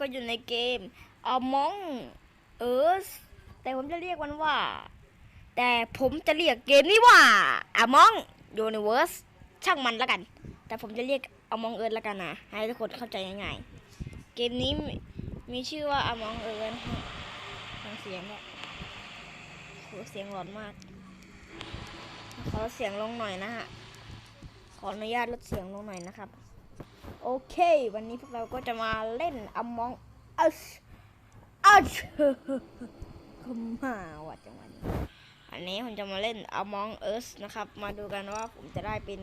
ก็อยู่ในเกม Among Us แต่ผมจะเรียกมันว่า แต่ผมจะเรียกเกมนี้ว่า Among Universe ช่างมันแล้วกัน แต่ผมจะเรียก Among Us แล้วกันนะ ให้ทุกคนเข้าใจง่ายๆ เกมนี้มีชื่อว่า Among Us ฮะฟังเสียงด้วยโหเสียงหลอนมาก ขอเสียงลงหน่อยนะฮะ ขออนุญาตลดเสียงลงหน่อยนะครับ โอเค วันนี้พวกเราก็จะมาเล่น Among Us Us ก็มาว่ะจังหวะนี้อันนี้ผมจะมาเล่น Among Us นะครับ มาดูกันว่าผมจะได้เป็น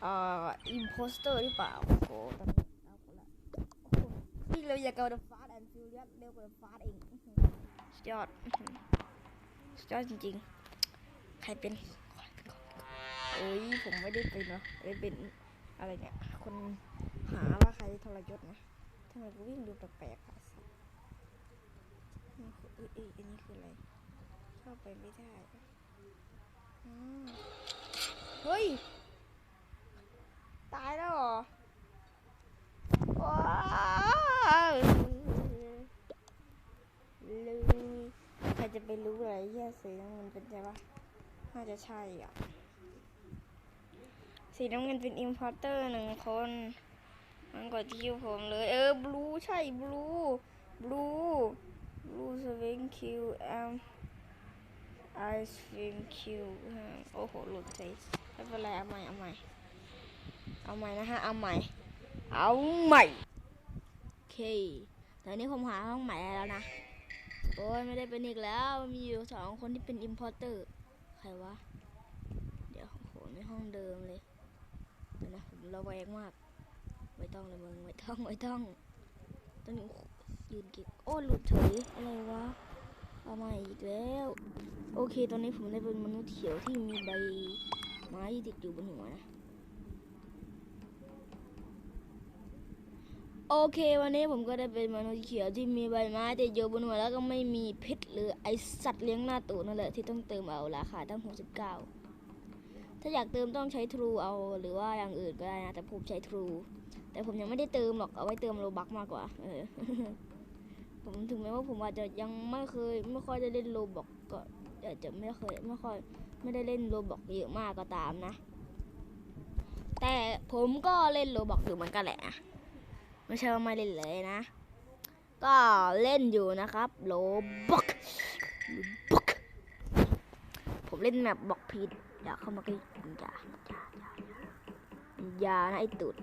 เอ่อ imposter หรือเปล่าโอ้โหตอนนี้เอาคนละโอ้โหวิ่งเร็วอย่าเกิน Fast and Furious เร็วกว่า Fast เองอื้อหือสุดยอดสุดยอดจริงๆ ใครเป็นใครเป็นคนเอ้ยผมไม่ได้เป็นเนาะไม่ได้เป็นอะไรเนี่ยคน หาว่าใครทรยศนะทำไมกูวิ่งดูแปลกๆอะสัสนี่คืออ้ยเอ้ยอันนี้คืออะไร เข้าไปไม่ได้อืมเฮ้ย ตายแล้วเหรอว้าวลืมใครจะไปรู้อะไรแย่สีน้ำเงินเป็นใช่ปะน่าจะใช่อะ สีน้ำเงินเป็นอิมพอร์เตอร์หนึ่งคน มันกดคิวผมเลย เออบลูใช่บลูบลูบลูสวิงคิวแอมไอศครีมคิวโอ้โหหลุดใจไม่เป็นไรเอาใหม่เอาใหม่เอาใหม่นะฮะเอาใหม่ เอาใหม่โอเคตอนนี้ผมหาห้องใหม่แล้วนะโอ้ยไม่ได้เป็นอีกแล้วมีอยู่สองคนที่เป็นอิมพอร์เตอร์ใครวะ เดี๋ยวโอ้โหในห้องเดิมเลยนะผมระแวงมาก ต้องเลยมึงไม่ต้องไม่ต้องตอนนี้ยืนกิกโอ้หลุดเฉยอะไรวะเอาม่อีกแล้ว โอเค ตอนนี้ผมได้เป็นมนุษย์เขียวที่มีใบไม้ติดอยู่บนหัวนะโอเค วันนี้ผมก็ได้เป็นมนุษย์เขียวที่มีใบไม้ติดอยู่บนหัวแล้วก็ไม่มีพิษหรือไอสัตว์เลี้ยงหน้าตูนั่นแหละที่ต้องเติมเอาราคาตั้ง69ถ้าอยากเติมต้องใช้ทรูเอาหรือว่าอย่างอื่นก็ได้นะ แต่ผมใช้ทรู แต่ผมยังไม่ได้เติมหรอกเอาไว้เติมโลบักมากกว่า เออ ผมถึงแม้ว่าผมอาจจะยังไม่เคย ไม่ค่อยได้เล่นโลบอกก็อาจจะไม่เคยไม่ค่อย ไม่ได้เล่นโลบอกเยอะมากก็ตามนะ แต่ผมก็เล่นโลบอกอยู่เหมือนกันแหละไม่ใช่ว่าไม่เล่นเลยนะ ก็เล่นอยู่นะครับโลบอกโลบอกผมเล่นแบบบอกผิดอย่าเข้ามาใกล้อย่าอย่าอย่าอย่านะไอตุด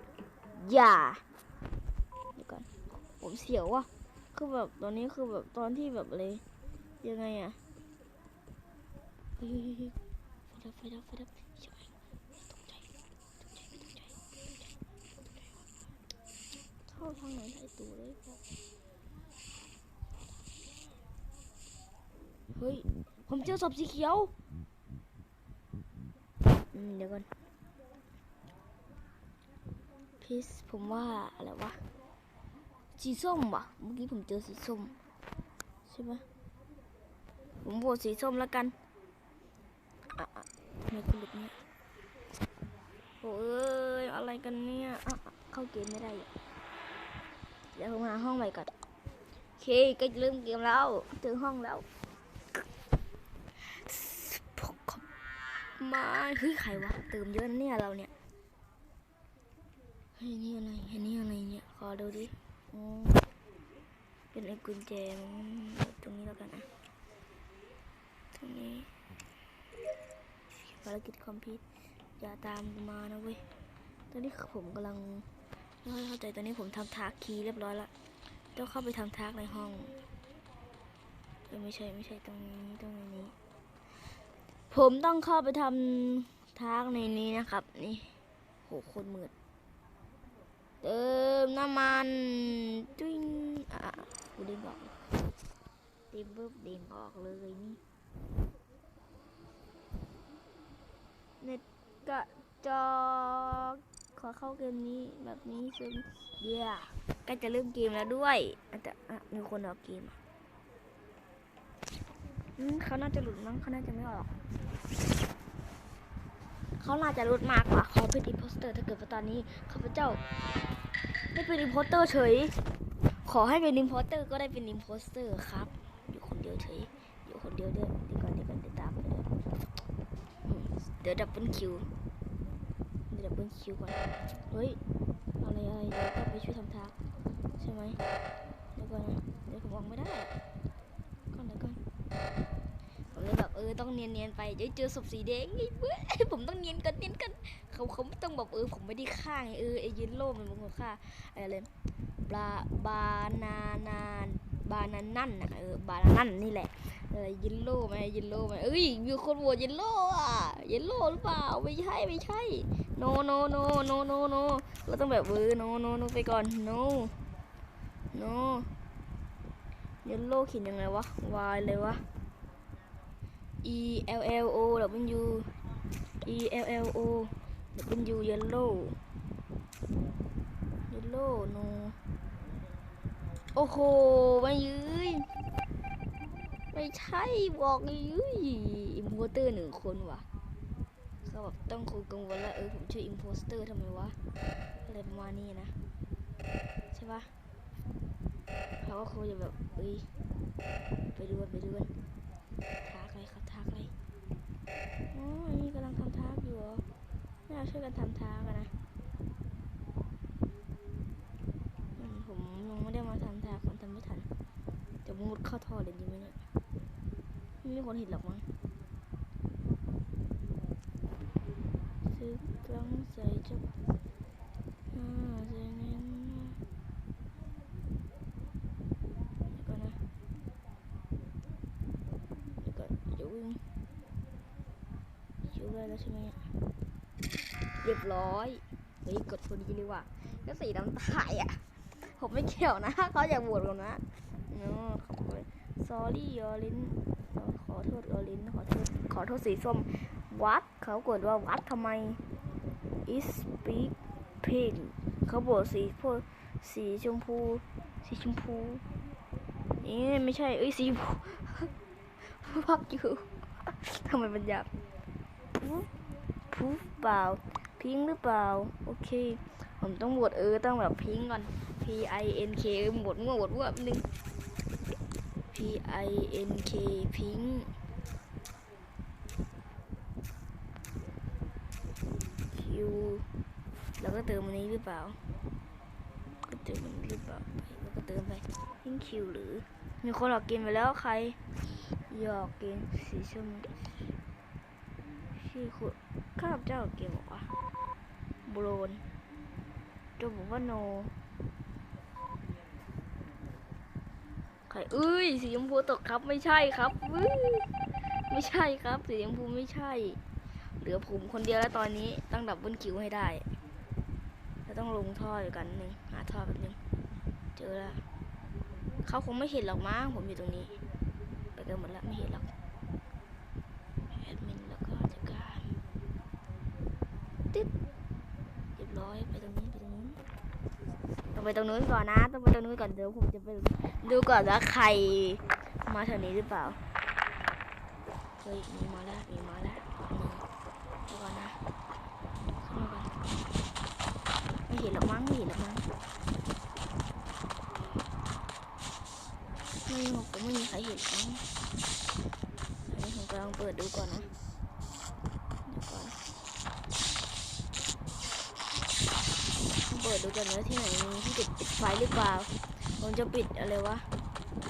อย่าเดี๋ยวก่อนผมเสียวว่ะคือแบบตอนนี้คือแบบตอนที่แบบเลย ยังไงอะเฮ้ยเฮ้ยเฮ้ยไฟดับไฟดับไฟดับใช่ไหมตกใจตกใจตกใจเข้าทางไหนได้ตัวเลยเฮ้ยผมเจอศพสีเขียวอืมเดี๋ยวก่อน พิสผมว่าอะไรวะ สีส้มวะเมื่อกี้ผมเจอสีส้ม ใช่ไหมผมโหวตสีส้มแล้วกันอะอะทำไมคุณหลุดเนี่ยโอ้ยอะไรกันเนี่ยอะเข้าเกมไม่ได้เดี๋ยวผมหาห้องใหม่ก่อนโอเคก็จะเริ่มเกมแล้วถึงห้องแล้วมาเฮ้ยใครวะเติมเยอะเนี่ยเราเนี่ย เฮ้ยนี่อะไรเฮ้ยนี่อะไรเนี่ย ขอดูดิอ๋อเป็นไอ้กุญแจตรงนี้แล้วกันนะตรงนี้ภารกิจคอมพิวอย่าตามมานะเว้ย ตอนนี้ผมกำลังไม่เข้าใจตอนนี้ผมทำทาร์กคีย์เรียบร้อยละต้องเข้าไปทำทาร์กในห้องไม่ใช่ไม่ใช่ตรงนี้ตรงนี้ ผมต้องเข้าไปทำทาร์กในนี้นะครับ นี่โหโคตรมืด เติมน้ำมันจุ้งอะกูดึงออกเต็มปุ๊บดึงออกเลยนี่เน็ตกระจอกขอเข้าเกมนี้แบบนี้ซึ่งเดี๋ยวก็จะเริ่มเกมแล้วด้วยอาจจะอะมีคนออกเกมอะเขาน่าจะหลุดมั้งเขาน่าจะไม่ออกเขาน่าจะรุดมากกว่าขาเป็นอิโพสเตอร์ถ้าเกิดว่าตอนนี้ข้าพเจ้า ไม่เป็นอิมโพสเตอร์เฉย ขอให้เป็นอิมโพสเตอร์ก็ได้เป็นอิมโพสเตอร์ครับ อยู่คนเดียวเฉย อยู่คนเดียวเด้อเดี๋ยวก่อนเดี๋ยวก่อนเดี๋ยวตามไปเด้อเดี๋ยวดับเบิลคิวเดี๋ยวดับเบิลคิวก่อน เฮ้ย อะไรอะไรเดี๋ยวก็ไปช่วยทำทางใช่ไหมเดี๋ยวก่อนนะเดี๋ยวผมมองไม่ได้ก่อนเดี๋ยวก่อน เออต้องเนียนๆไปเดี๋ยวเจอศพสีแดงไอ้เบ้ยผมต้องเนียนกันเนียนกันเขาเขาไม่ต้องแบบเออผมไม่ได้ฆ่าไงเออไอ้เยนโล่มันเป็นคนฆ่าอะไรเลยบาบานานานบานานั่นนะเออบานานั่นนี่แหละเอะไรยินโล่ไหมยินโล่ไหมเอ้ยมีคนโหวตยินโล่อะยินโล่หรือเปล่าไม่ใช่ไม่ใช่ โนโนโนโนโนโนเราต้องแบบเออโนโนโนไปก่อนโนโนยินโล่ขียนยังไงวะ Y เลยวะ E L L O W E L L O W yellow yellow no โอ้โหไม่ยืยไม่ใช่บอกยืยอิมโพสเตอร์หนึ่งคนว่ะเขาแบบต้องคงกังวลแล้วเออผมชื่ออิมโพสเตอร์ทำไมวะอะไรประมาณนี้นะ ใช่ปะเขาก็คงจะแบบเอ้ยไปดูกันไปดูกันทักอะไรครับ อ๋อนี่กำลังทำทักอยู่เรอน่าช่วยกันทำทักกันนะผมยังไม่ได้มาทำทาคนทำไม่ทันจะมุดเข้าท่อเลยดีไหมเนี่ยไม่มีคนเห็นหรอกมั้งซื้อกลังใส่จะอ่าใจเย็นนะเดี๋ยวก่อนนะเดี๋ยวก่อนเดี๋ยววิ่ง ชิวได้แล้วใช่ไหมเรียบร้อยเฮ้ยกดพอดีเลยว่ะก็สีดำตายอะ ผมไม่เกี่ยวนะเขาอยากบวชผมนะเนาะขอบคุณ sorry ยอลินขอโทษยอลินขอโทษขอโทษสีส้มวัดเขากดว่าวัดทำไม is speak pink เขาบอกสีพวกสีชมพู สีชมพูนี่ไม่ใช่ เอ้ยสีชมพูพักอยู่ทำไมมันยาบพู พูเปล่า พิงหรือเปล่า โอเค ผมต้องบวชเออต้องแบบพิงก่อน P I N K บวชมั่วบวชมั่วแป๊บนึง P I N K พิง Q แล้วก็เติมอันนี้หรือเปล่า ก็เติมอันนี้หรือเปล่าแล้วก็เติมไปพิง Q หรือ มีคนหลอกกินไปแล้วใครหยอกกินสีส้มชื่อคุณ ข้าพเจ้าเกมบอกว่าโบรนจะบอกว่าโนใครเอ้ยสีชมพูตกครับไม่ใช่ครับอือไม่ใช่ครับสีชมพูไม่ใช่ เหลือผมคนเดียวแล้วตอนนี้ต้องดับบิลคิวให้ได้แล้วต้องลงท่ออยู่กันหนึ่งหาท่อแป๊บนึงเจอแล้วเขาคงไม่เห็นหรอกมั้งผมอยู่ตรงนี้ ไปกันหมดแล้วไม่เห็นหรอก แอดมินแล้วก็จัดการติ๊ดเร้อยไปตรงนี้ไปตรงนู้นต้องไปตรงนู้นก่อนนะ ต้องไปตรงนู้นก่อนเดี๋ยวผมจะไปดูก่อนว่าใครมาแถวนี้หรือเปล่าเฮ้ยมีมาแล้วมีมาแล้วหนึ่งเดี๋ยวก่อนนะขึ้นมาก่อนไม่เห็นหรอกมั้งไม่เห็นหรอกมั้งไม่ผมก็ไม่มีใครเห็นมั้งอันนี้ผมกำลังเปิดดูก่อนนะเดี๋ยวก่อน เปิ ดดูกันว่าที่ไหนมีที่ปิดปิดไฟหรือเปล่าผมจะปิดอะไรวะ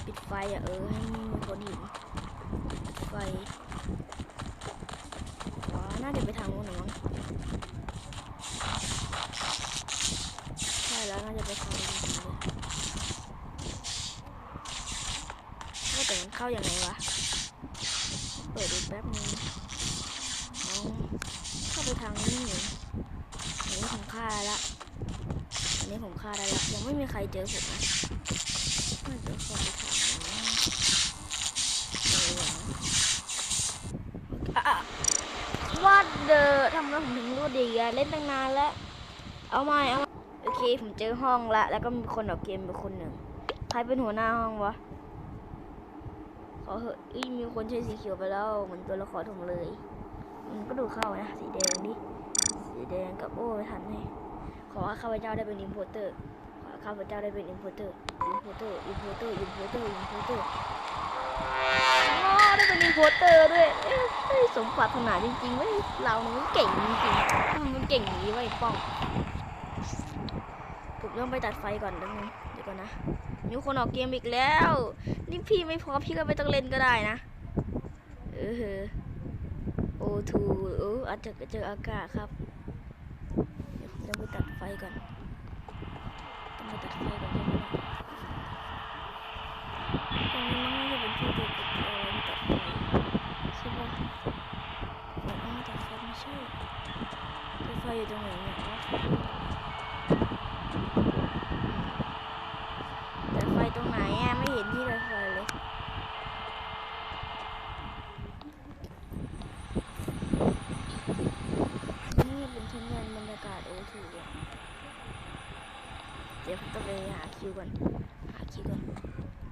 ปิดไฟอะเออให้มีคนเห็นไฟว้าน่าจะไปทางโน้นหรอมั้งใช่แล้วน่าจะไปทางโน้นจริงๆเลยว่าแต่มันเข้าอย่างไรวะ เปิดดูแป๊บนึงเข้าไปทางนี้นี่อันนี้ผมฆ่าละ นนี้ผมฆ่าได้แล้วยังไม่มีใครเจอผมนะน่าจะขอไปถามเอออะวัดเดอทำไมผมถึงรู้ดีอะเล่นตั้งนานแล้ว เอาใหม่เอาโอเคผมเจอห้องละ แล้วก็มีคนออกเกมไปคนหนึ่งใครเป็นหัวหน้าห้องวะขอเหอะอีมีคนใช้สีเขียวไปแล้วเหมือนตัวละครผมเลย มันก็ดูเข้านะ สีแดงดิ สีแดงกับโอ้ไม่ทันให้ อให้ข้าพเจ้าได้เป็นอิมโพเตอร์ขอให้ข้าพเจ้าได้เป็นอินโพเตอร์อินโพเตอร์อินโพเตอร์อินโพเตอร์อินโพเตอร์อ๋อได้เป็นอินโพเตอร์ด้วยเอ้ยเอ้ยสมปรารถนาจริงๆเว้ยเรานี่มันเก่งจริงๆมันเก่งอย่างนี้วะไอ้ป้องผมต้องไปตัดไฟก่อนเดี๋ยวนึงเดี๋ยวก่อนนะมีคนออกเกมอีกแล้ว นี่พี่ไม่พอพี่ก็ไม่ต้องเล่นก็ได้นะ เออโอทูเอออาจจะเจออากาศครับ ดี๋ยวผมจะไปตัดไฟก่อนต้องไปตัดไฟก่อนใช่ไหมตรงนี้มันน่าจะเป็นที่เดียวกับที่เอาไว้ตัดไฟใช่ปะเดี๋ยวเอามาตัดไฟไม่ใช่ตัดไฟอยู่ตรงไหนเนี่ยอ๋อตัดไฟตรงไหนอะไม่เห็นที่ตัดไฟเลย นี่เป็นชั้นยันบรรยากาศโอทูเลยเดี๋ยวผมต้องไปหาคิวก่อน หาคิวก่อน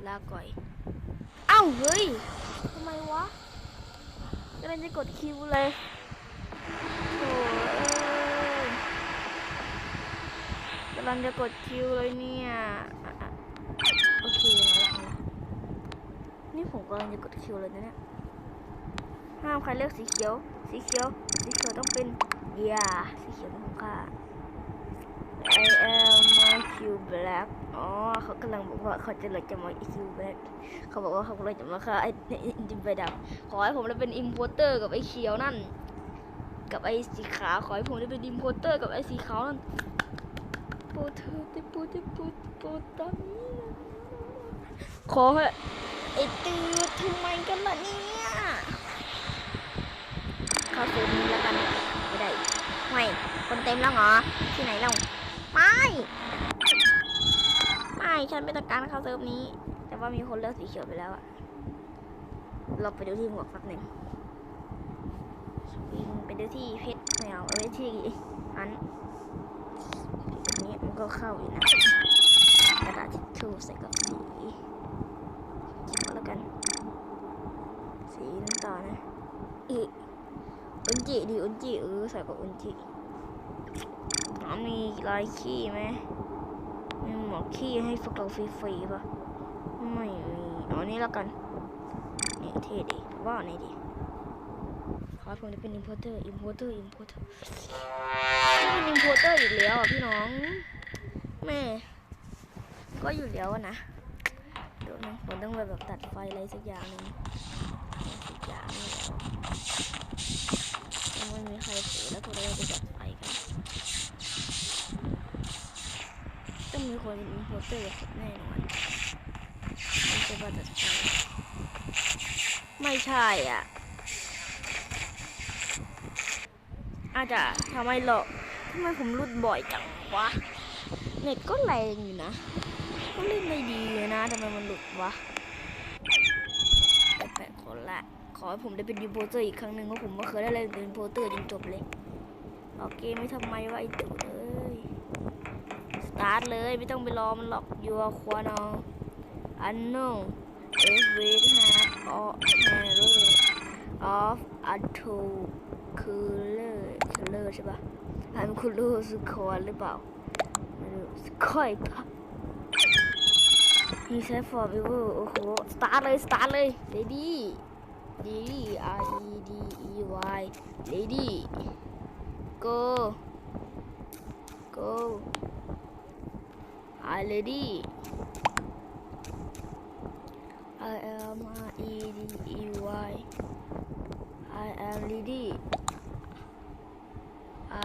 ลาก่อย เอ้าเฮ้ย ทำไมวะ กำลังจะกดคิวเลยโถ่เอ้ยกำลังจะกดคิวเลยเนี่ยโอเคมาละมาละนี่ผมกำลังจะกดคิวเลยนะเนี่ยห้ามใครเลือกสีเขียว สีเขียว สีเขียวต้องเป็นยาสีเขียวเป็นของข้า I am my Q black อ๋อเขากำลังบอกว่าเขาจะเลยจะมา Q black เขาบอกว่าเขาเลยจะมาฆ่าไอ้จิมไปดับขอให้ผมได้เป็นอิมโพเตอร์กับไอ้เขียวนั่น กับไอ้สีขาวขอให้ผมได้เป็นอิมโพเตอร์กับไอ้สีขาวนั่นโปเธอได้โปรได้โปรโปรตามนี้นะขอให้ไอ้ตือทำไมกันล่ะเนี่ยเขาซื้อนี้แล้วกันไม่ได้ไม่คนเต็มแล้วเหรอที่ไหนเราไม่ไม่ ฉันไม่ต้องการเข้าเซิร์ฟนี้ แต่ว่ามีคนเลือกสีเขียวไปแล้วอะเราไปดูที่หมวกแป๊บหนึ่งวิ่งไปดูที่เพชรไม่เอาเอาไว้ที่อันอันนี้มันก็เข้าอยู่นะกระดาษทิชชู่ใส่กับสีเขียวแล้วกัน สีน้ำตาลนะอีอุนจิดีอุนจิเออใส่กับอุนจิมีลายขี้ไหม อกขี้ให้พวกเราฟรีๆปะไม่มีเอานี้แล้วกันนี่เท่ดีว่าอันนี้ดีขอผมจะเป็นอิมพอร์เตอร์อิมพอร์เตอร์อิมพอร์เตอร์เป็นอิมพอร์เตอร์อีกแล้วอะพี่น้องแม่ก็อยู่แล้วนะเดี๋ยวนะผมต้องไปแบบตัดไฟอะไรสักอย่างหนึงสักอย่างนี่แหละยังไม่มีใครถือแล้วพวกเราจะจัดไฟกัน ต้องมีคนอินโพเตอร์แน่นอนไม่ใช่ว่าจัดไฟไม่ใช่อะ อาจจะทำไมหรอกทำไมผมรุดบ่อยจังวะ เน็ตก็แรงอยู่นะก็เล่นได้ดีเลยนะทำไมมันหลุดวะแปลกๆคนละขอให้ผมได้เป็นดีโพเตอร์อีกครั้งหนึ่งเพราะผมไม่เคยได้เล่นเป็นโพเตอร์จนจบเลยโอเคไม่ทำไมวะไอตู่เตาร์ทเลยไม่ต้องไปรอมันหรอกยัวควานออันโนเอฟเวทฮาร์ดออแฮร์เรอร์ออฟอัตโตคูลเลอร์คูลเลอร์ใช่ปะอันคูลเลอร์สคอร์หรือเปล่าไม่รู้สคอยปะมีใช้ฟอร์วิเวอร์โอ้โหสตาร์ทเลยสตาร์ทเลยเดดี้ Lady R E D E Y Lady Go Go I Lady I am R E D E Y I am Lady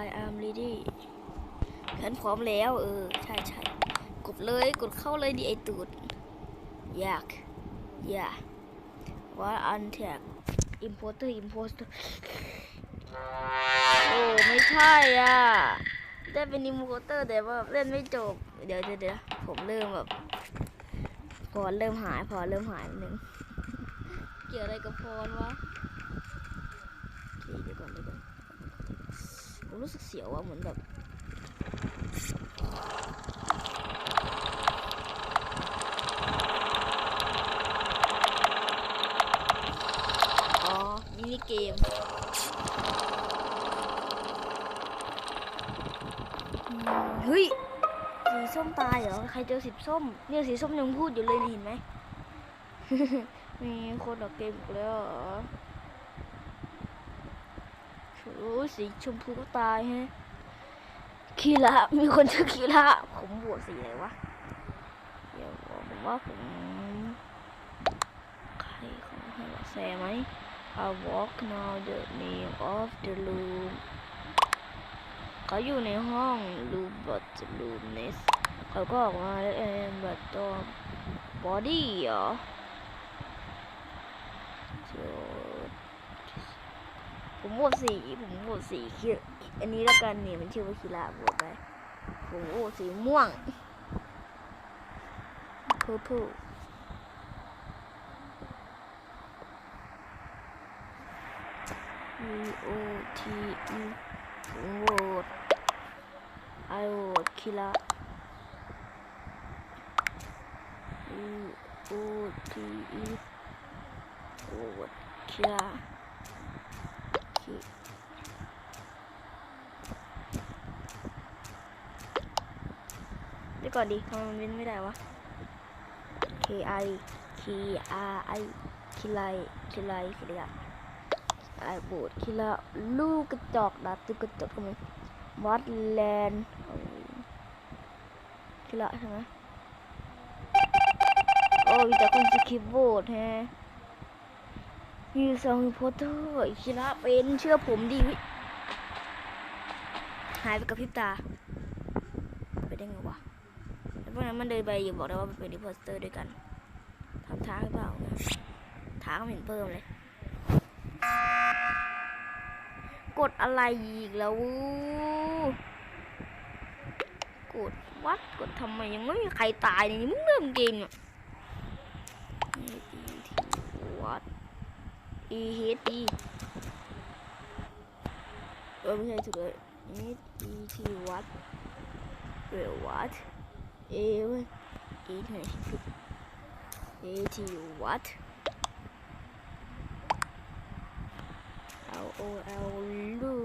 I am Lady ฉันพร้อมแล้วเออ ใช่ใช่กดเลยกดเข้าเลยดิไอตูดอยากอย่าว่าอันแท็กอิมโพเตอร์อิมโพเตอร์โอ้ไม่ใช่อะ ได้เป็นอิมโพเตอร์แต่ว่าเล่นไม่จบ เดี๋ยวเดี๋ยวเดี๋ยวผมเริ่มแบบพอเริ่มหายพอเริ่มหายนิดนึงเกี่ยวอะไรกับพรวะโอเคเดี๋ยวก่อนเดี๋ยวก่อนผมรู้สึกเสียวอะเหมือนแบบอ๋อมินิเกม ตายเหรอ ใครเจอสีส้ม เนี่ยสีส้มยังพูดอยู่เลยเห็นไหม มีคนออกเกมอีกแล้วเหรอโอ้สีชมพูก็ตายฮะคีระมีคนชื่อคีระผมบวชสีอะไรวะ เดี๋ยวบอกผมว่าผมใครเขาให้ว่าแซไหม I walk now the name of the room เขาอยู่ในห้อง room but room nest เขาก็ออกมาเองแบบตัว body เหรอผมโหวตสีผมโหวตสีคืออันนี้แล้วกันเนี่ยมันชื่อว่าคิระโหวตไปผมโหวตสีม่วง purple V O T E ผมโหวต I โหวตคิระ O T E โหวตคิระคิเดี๋ยวก่อนดิทำไมมันเว้นไม่ได้วะ K I K R I คิไลคิไลคิไลไอโบดคิละลูกกระจอกดาตุกกระจอกทำไมวัดแลนคิละใช่ไหม มีแต่คนสคริปโบดแฮะมีซองโพเตอร์คิละเป็นเชื่อผมดิวิหายไปกับพิบตา ไปได้ไงวะแล้วพวกนั้นมันเดินไปอยู่บอกได้ว่ามันเป็นดิพอสเตอร์ด้วยกันทำท้าหรือเปล่าท้าก็ไม่เห็นเพิ่มเลย กดอะไรอีกแล้ววูกดวัดกดทำไมยังไม่มีใครตายเนี่มึงเริ่มเกมเนี่ยวัด e h e เออไม่ใช่ถูกเลย e t วัดเรยวัด A เว้ย E ที่ไหนผิด A T what L O L ลู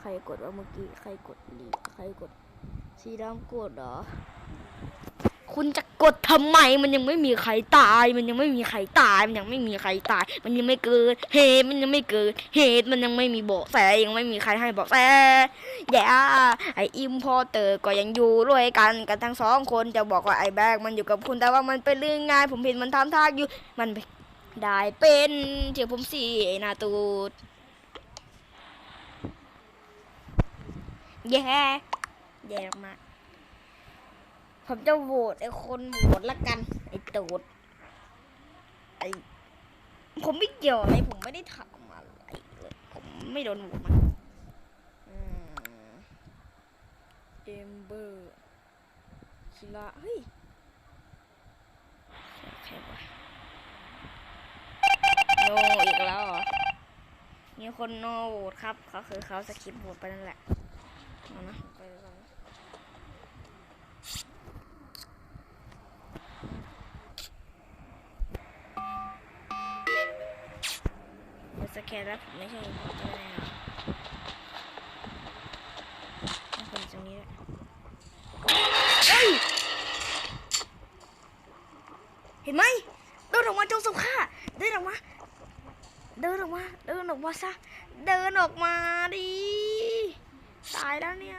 ใครกดว่าเมื่อกี้ ใครกดลีใครกดสีดำกดเหรอ คุณจะกดทำไม มันยังไม่มีใครตาย มันยังไม่มีใครตาย มันยังไม่มีใครตาย มันยังไม่เกิด เหตุมันยังไม่เกิด เหตุมันยังไม่มีเบาะแสยังไม่มีใครให้เบาะแสอย่าไออิมพอเตอร์ก็ยังอยู่ด้วยกันกันทั้งสองคนจะบอกว่าไอแบกมันอยู่กับคุณแต่ว่ามันเป็นเรื่องง่ายผมเห็นมันทำท่าอยู่ มันได้เป็นเถียงผมสิไอหนาตูดแย่แย่มาก ผมจะโหวตไอ้คนโหวตละกัน ไอ้ตูดไอ้ผมไม่เกี่ยวอะไรผมไม่ได้ทำอะไรเลย ผมไม่โดนโหวตมันเอมเบอร์คิระเฮ้ยใครวะโนอีกแล้วเหรอ มีคนโนโหวตครับ เขาคือเขาสคริปโหวตไปนั่นแหละเอานะไป ก่อนนะเดี๋ยวสแกนแล้วผมไม่ใช่อินพอร์เตอร์แน่นอนต้องคนตรงนี้ด้วยเฮ้ยเห็นไหมเดินออกมาจงสุข้าเดินออกมา เดินออกมา เดินออกมาซะ เดินออกมาดิ ตายแล้วเนี่ย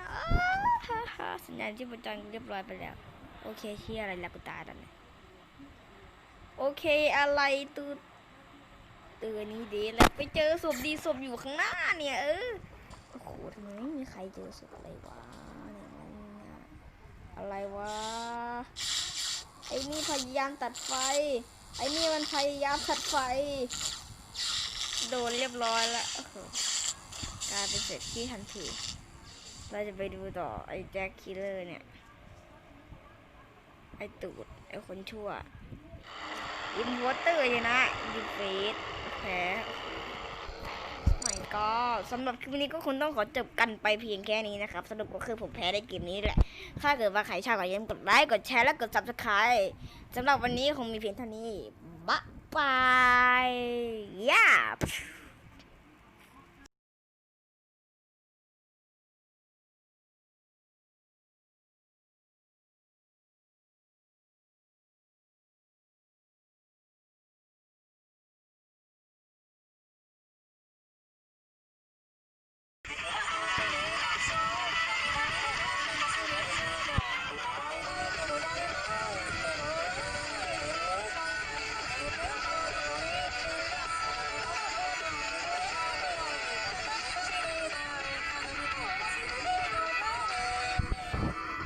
สัญญาณที่ประจันเรียบร้อยไปแล้ว โอเคที่อะไรแล้วกูตายแล้วเนี่ยโอเคอะไรตูด เตือนี้ดีแล้วไปเจอศพดีศพอยู่ข้างหน้าเนี่ยเออโอ้โหทำไมไม่มีใครเจอศพอะไรวะเนี่ยมันเนี่ยอะไรวะไอ้นี่พยายามตัดไฟ ไอ้นี่มันพยายามตัดไฟ โดนเรียบร้อยแล้วโอ้โหกลายเป็นเสร็จที่ทันทีเราจะไปดูต่อไอ้แจ็คคิลเลอร์เนี่ยไอ้ตูด ไอ้คนชั่วอินวอเตอร์ชนะยูเฟส แพ้ไม่ก็สำหรับคลิปนี้ก็คงต้องขอจบกันไปเพียงแค่นี้นะครับสรุปก็คือผมแพ้ในเกมนี้แหละ ถ้าเกิดว่าใครชอบก็อย่าลืมกดไลค์กดแชร์และกด subscribe สำหรับวันนี้คงมีเพียงเท่านี้บ๊ายบายย่า